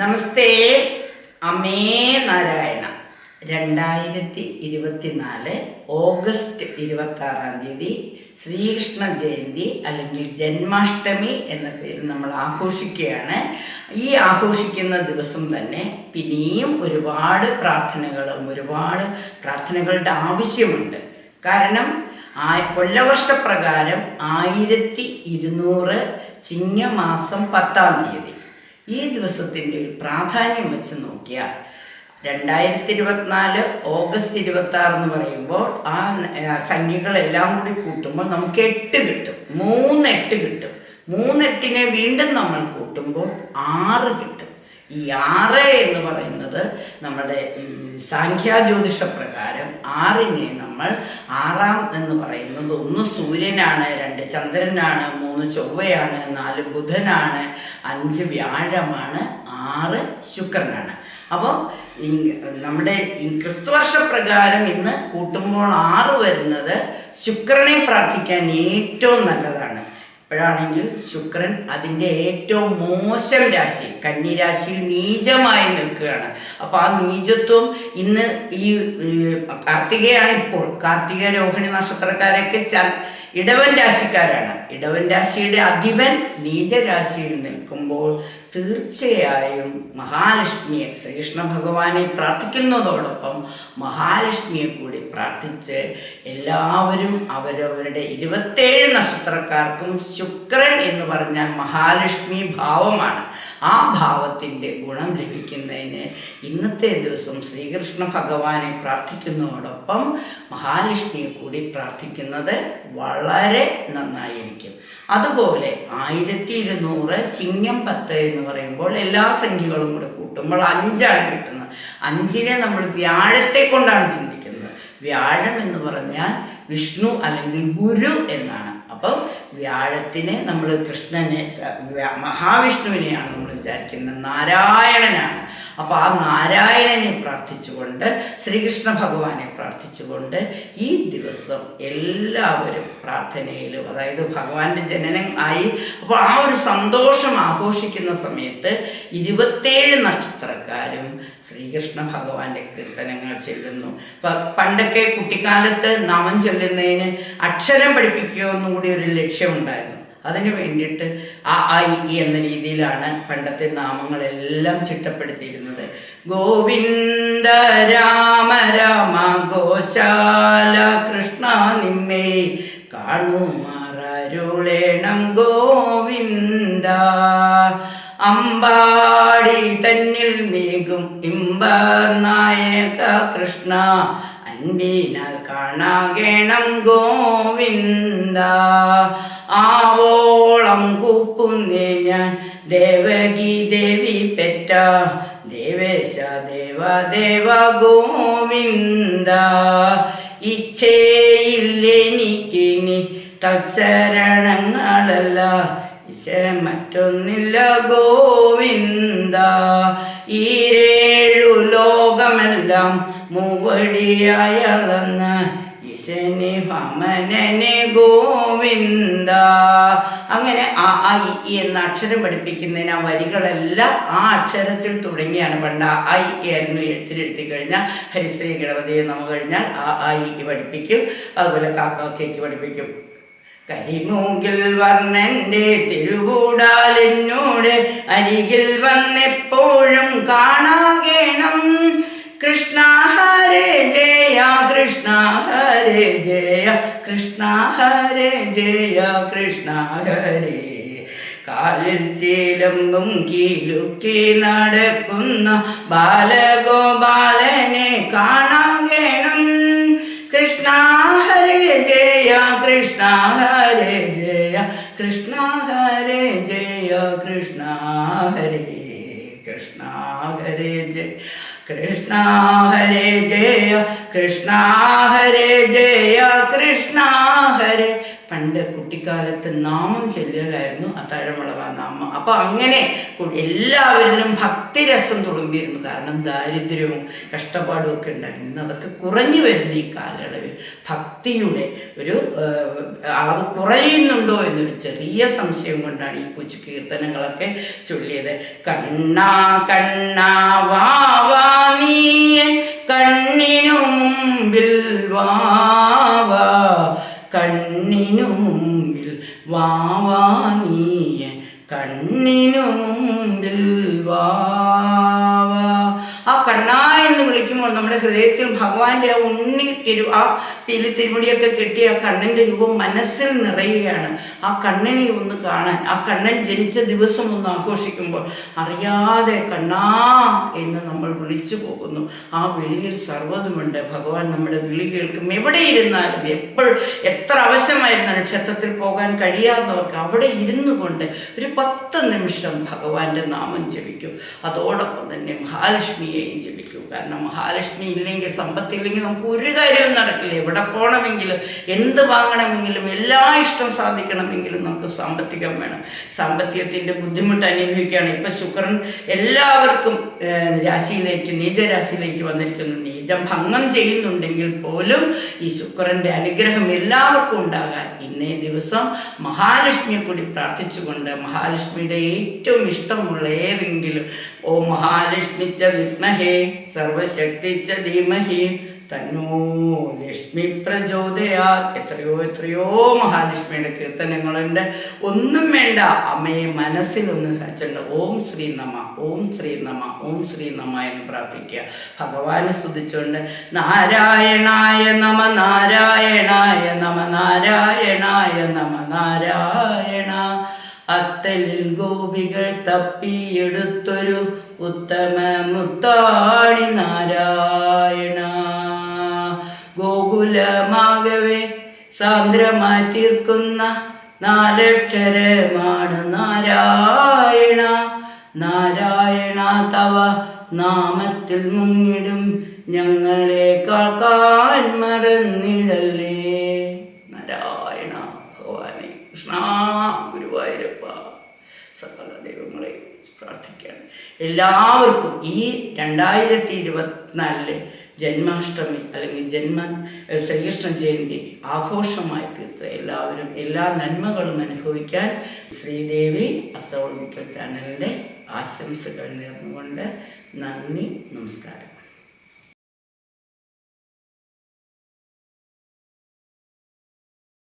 നമസ്തേ അമേ നാരായണ. രണ്ടായിരത്തി ഇരുപത്തിനാല് ഓഗസ്റ്റ് ഇരുപത്തി ആറാം തീയതി ശ്രീകൃഷ്ണ ജയന്തി അല്ലെങ്കിൽ ജന്മാഷ്ടമി എന്ന പേരിൽ നമ്മൾ ആഘോഷിക്കുകയാണ്. ഈ ആഘോഷിക്കുന്ന ദിവസം തന്നെ പിന്നെയും ഒരുപാട് പ്രാർത്ഥനകളും ഒരുപാട് പ്രാർത്ഥനകളുടെ ആവശ്യമുണ്ട്. കാരണം ആ കൊല്ലവർഷപ്രകാരം ആയിരത്തി ഇരുന്നൂറ് ചിങ്ങമാസം പത്താം തീയതി. ഈ ദിവസത്തിന്റെ പ്രാധാന്യം വെച്ച് നോക്കിയാൽ രണ്ടായിരത്തി ഇരുപത്തിനാല് ഓഗസ്റ്റ് ഇരുപത്തി ആറ് എന്ന് പറയുമ്പോൾ ആ സംഖ്യകളെല്ലാം കൂടി കൂട്ടുമ്പോൾ നമുക്ക് എട്ട് കിട്ടും മൂന്ന് എട്ട് കിട്ടും. മൂന്നെട്ടിനെ വീണ്ടും നമ്മൾ കൂട്ടുമ്പോൾ ആറ് കിട്ടും. ഈ ആറ് എന്ന് പറയുന്നത് നമ്മുടെ സാഖ്യാജ്യോതിഷ പ്രകാരം ആറിനെ നമ്മൾ ആറാം എന്ന് പറയുന്നത്. ഒന്ന് സൂര്യനാണ് രണ്ട് ചന്ദ്രനാണ് മൂന്ന് ചൊവ്വയാണ് നാല് ബുധനാണ് അഞ്ച് വ്യാഴമാണ് ആറ് ശുക്രനാണ്. അപ്പോൾ നമ്മുടെ ക്രിസ്തുവർഷ പ്രകാരം ഇന്ന് കൂട്ടുമ്പോൾ ആറ് വരുന്നത് ശുക്രനെ പ്രാർത്ഥിക്കാൻ ഏറ്റവും നല്ലതാണ്. ഇപ്പോഴാണെങ്കിൽ ശുക്രൻ അതിന്റെ ഏറ്റവും മോശം രാശി കന്നിരാശിയിൽ നീചമായി നിൽക്കുകയാണ്. അപ്പോൾ ആ നീചത്വം ഇന്ന് ഈ കാർത്തികയാണ് ഇപ്പോൾ. കാർത്തിക രോഹിണി നക്ഷത്രക്കാരൊക്കെ ച ഇടവൻ രാശിക്കാരാണ്. ഇടവൻ രാശിയുടെ അധിപൻ നീചരാശിയിൽ നിൽക്കുമ്പോൾ തീർച്ചയായും മഹാലക്ഷ്മിയെ ശ്രീകൃഷ്ണ ഭഗവാനെ പ്രാർത്ഥിക്കുന്നതോടൊപ്പം മഹാലക്ഷ്മിയെ കൂടി പ്രാർത്ഥിച്ച് എല്ലാവരും അവരവരുടെ ഇരുപത്തേഴ് നക്ഷത്രക്കാർക്കും ശുക്രൻ എന്ന് പറഞ്ഞാൽ മഹാലക്ഷ്മി ഭാവമാണ്. ആ ഭാവത്തിന്റെ ഗുണം ലഭിക്കുന്നതിന് ഇന്നത്തെ ദിവസം ശ്രീകൃഷ്ണ ഭഗവാനെ പ്രാർത്ഥിക്കുന്നതോടൊപ്പം മഹാലക്ഷ്മിയെ കൂടി പ്രാർത്ഥിക്കുന്നത് വളരെ നന്നായിരിക്കും. അതുപോലെ ആയിരത്തി ഇരുന്നൂറ് ചിങ്ങം പത്ത് എന്ന് പറയുമ്പോൾ എല്ലാ സംഖ്യകളും കൂടെ കൂട്ടുമ്പോൾ അഞ്ചാണ് കിട്ടുന്നത്. അഞ്ചിനെ നമ്മൾ വ്യാഴത്തെ കൊണ്ടാണ് ചിന്തിക്കുന്നത്. വ്യാഴം എന്ന് പറഞ്ഞാൽ വിഷ്ണു അല്ലെങ്കിൽ ഗുരു എന്നാണ്. അപ്പം വ്യാഴത്തിനെ നമ്മൾ കൃഷ്ണനെ മഹാവിഷ്ണുവിനെയാണ് നമ്മൾ വിചാരിക്കുന്നത്. നാരായണനാണ്. അപ്പോൾ ആ നാരായണനെ പ്രാർത്ഥിച്ചുകൊണ്ട് ശ്രീകൃഷ്ണ ഭഗവാനെ പ്രാർത്ഥിച്ചുകൊണ്ട് ഈ ദിവസം എല്ലാവരും പ്രാർത്ഥനയിലും അതായത് ഭഗവാന്റെ ജനനം ആയി അപ്പോൾ ആ ഒരു സന്തോഷം ആഘോഷിക്കുന്ന സമയത്ത് ഇരുപത്തേഴ് നക്ഷത്രക്കാരും ശ്രീകൃഷ്ണ ഭഗവാന്റെ കീർത്തനങ്ങൾ ചൊല്ലുന്നു. പണ്ടൊക്കെ കുട്ടിക്കാലത്ത് നാമം ചൊല്ലുന്നതിന് അക്ഷരം പഠിപ്പിക്കുക എന്നും കൂടി ഒരു ലക്ഷ്യമുണ്ടായിരുന്നു. അതിന് വേണ്ടിയിട്ട് ആ ആ ഇ, എന്ന രീതിയിലാണ് പണ്ടത്തെ നാമങ്ങളെല്ലാം ചിട്ടപ്പെടുത്തിയിരുന്നത്. ഗോവിന്ദ രാമ രാമ ഗോശാല കൃഷ്ണ നിമ്മേ കാണുമാറരുളേണം ഗോവിന്ദ. അമ്പാടി തന്നിൽ മേകും ഇമ്പ നായക കൃഷ്ണ. അൻപിനാൽ കാണാകേണം ഗോവിന്ദ. ആവോളം കൂപ്പുന്നേ ഞാൻ ദേവകി ദേവി പെറ്റ. ദേവേശ ദേവ ദേവ ഗോവിന്ദ. ഇച്ഛയില്ലെനിക്കിനി തച്ചരണങ്ങളല്ല ഇശ മറ്റൊന്നില്ല ഗോവിന്ദ. ഈരേഴു ലോകമെല്ലാം മൂവടിയായ ഇശനി ഭമനനെ ഗോവിന്ദ. അങ്ങനെ ആ ആ ഇ, എന്ന അക്ഷരം പഠിപ്പിക്കുന്നതിന് ആ വരികളെല്ലാം ആ അക്ഷരത്തിൽ തുടങ്ങിയാണ്. പണ്ട് ആ ഐ ആയിരുന്നു എഴുത്തിലെഴുത്തി കഴിഞ്ഞാൽ ഹരിശ്രീ ഗണപതിയെ നമ്മൾ കഴിഞ്ഞാൽ ആ ആ ഇ പഠിപ്പിക്കും. അതുപോലെ കാക്കാക്കേക്ക് പഠിപ്പിക്കും. കരിമൂകിൽ വർണന്റെ തിരുകൂടാൽ എന്നോട് അരികിൽ വന്നെപ്പോഴും കാണാകേണം. കൃഷ്ണ കൃഷ്ണ ഹരേ ജയ കൃഷ്ണ ഹരേ ജയ കൃഷ്ണ ഹരേ. കാലിൽ ചീലമ്പും കീലുക്കി നടക്കുന്ന ബാലഗോപാലനെ കാണാകേണം. കൃഷ്ണ ഹരേ ജയ കൃഷ്ണ ഹരേ ജയ കൃഷ്ണ ഹരേ ജയ കൃഷ്ണ ഹരേ. കൃഷ്ണ ഹരേ ജയ. കൃഷ്ണ ഹരേ ജയ കൃഷ്ണ ഹരേ ജയ കൃഷ്ണ ഹരേ. പണ്ട് കുട്ടിക്കാലത്ത് നാമം ചൊല്ലലായിരുന്നു അത്താഴമുളവ നാമം. അപ്പൊ അങ്ങനെ എല്ലാവരിലും ഭക്തിരസം തുളുമ്പിയിരുന്നു. കാരണം ദാരിദ്ര്യവും കഷ്ടപ്പാടും ഒക്കെ ഉണ്ടായിരുന്നു. ഇന്ന് അതൊക്കെ കുറഞ്ഞു വരുന്ന ഈ കാലയളവിൽ. ഭക്തിയുടെ ഒരു അളവ് കുറയുന്നുണ്ടോ എന്നൊരു ചെറിയ സംശയം കൊണ്ടാണ് ഈ കൊച്ചു കീർത്തനങ്ങളൊക്കെ ചൊല്ലിയത്. കണ്ണാ കണ്ണാ വാവാ നീയൻ കണ്ണിനു മുമ്പിൽ വാവാ ആ കണ്ണാ എന്ന് വിളിക്കുമ്പോൾ നമ്മുടെ ഹൃദയത്തിൽ ഭഗവാന്റെ ആ ഉണ്ണി തിരു ആ പിലി തിരുമുടിയൊക്കെ കിട്ടിയ ആ കണ്ണന്റെ രൂപം മനസ്സിൽ നിറയുകയാണ്. ആ കണ്ണനെ ഒന്ന് കാണാൻ ആ കണ്ണൻ ജനിച്ച ദിവസം ഒന്ന് ആഘോഷിക്കുമ്പോൾ അറിയാതെ കണ്ണാ എന്ന് നമ്മൾ വിളിച്ചു പോകുന്നു. ആ വിളിയിൽ സർവതുമുണ്ട്. ഭഗവാൻ നമ്മുടെ വിളി കേൾക്കും. എവിടെ ഇരുന്നാലും എപ്പോൾ എത്ര അവശ്യമായിരുന്ന ക്ഷേത്രത്തിൽ പോകാൻ കഴിയാത്തവർക്ക് അവിടെ ഇരുന്നു കൊണ്ട് ഒരു പത്ത് നിമിഷം ഭഗവാന്റെ നാമം ജപിക്കും. അതോടൊപ്പം തന്നെ മഹാലക്ഷ്മിയെയും ജപിക്കും. കാരണം മഹാലക്ഷ്മി ഇല്ലെങ്കിൽ സമ്പത്തില്ലെങ്കിൽ നമുക്ക് ഒരു കാര്യവും നടക്കില്ല. എവിടെ പോകണമെങ്കിലും എന്ത് വാങ്ങണമെങ്കിലും എല്ലാ ഇഷ്ടം സാധിക്കണമെങ്കിലും നമുക്ക് സാമ്പത്തികം വേണം. സാമ്പത്തികത്തിന്റെ ബുദ്ധിമുട്ട് അനുഭവിക്കുകയാണ്. ഇപ്പം ശുക്രൻ എല്ലാവർക്കും രാശിയിലേക്ക് നീചരാശിയിലേക്ക് വന്നിരിക്കുന്നു. നീചം ഭംഗം ചെയ്യുന്നുണ്ടെങ്കിൽ പോലും ഈ ശുക്രന്റെ അനുഗ്രഹം എല്ലാവർക്കും ഉണ്ടാകാൻ ഇന്നേ ദിവസം മഹാലക്ഷ്മിയെ കൂടി പ്രാർത്ഥിച്ചുകൊണ്ട് മഹാലക്ഷ്മിയുടെ ഏറ്റവും ഇഷ്ടമുള്ള ഏതെങ്കിലും ഓ മഹാലക്ഷ്മിച്ച വിഘ്നഹേ സർവശക്തിച്ച ധീമഹി തന്നോ? ലക്ഷ്മി പ്രചോദയാ. എത്രയോ എത്രയോ മഹാലക്ഷ്മിയുടെ കീർത്തനങ്ങളുണ്ട്. ഒന്നും വേണ്ട. അമ്മയെ മനസ്സിലൊന്ന് വെച്ചിട്ടുണ്ട് ഓം ശ്രീ നമ ഓം ശ്രീ നമ ഓം ശ്രീ നമ എന്ന് പ്രാർത്ഥിക്കുക. ഭഗവാനെ സ്തുതിച്ചുകൊണ്ട് നാരായണായ നമ നാരായണായ നമ നാരായണായ നമ നാരായണ. അത്തലിൽ ഗോപികൾ തപ്പിയെടുത്തൊരു ഉത്തമ മുത്താണി നാരായണ. ഗോകുലമാകവേ സാന്ദ്രമായി തീർക്കുന്ന നാലക്ഷരമാണ് നാരായണ. നാരായണ തവ നാമത്തിൽ മുങ്ങിടും ഞങ്ങളെ കാക്കാൻ മറന്നിടല്ലേ നാരായണ ഭഗവാനെ കൃഷ്ണ ഗുരുവായൂരപ്പ സകല ദൈവങ്ങളെ പ്രാർത്ഥിക്കുകയാണ്. എല്ലാവർക്കും ഈ രണ്ടായിരത്തി ഇരുപത്തിനാലിലെ ജന്മാഷ്ടമി അല്ലെങ്കിൽ ജന്മ ശ്രീകൃഷ്ണ ജയന്തി ആഘോഷമായി തീർത്ത് എല്ലാവരും എല്ലാ നന്മകളും അനുഭവിക്കാൻ ശ്രീദേവി അസ്ട്രോളജിക്കൽ ചാനലിന്റെ ആശംസകൾ നേർന്നുകൊണ്ട് നന്ദി നമസ്കാരം.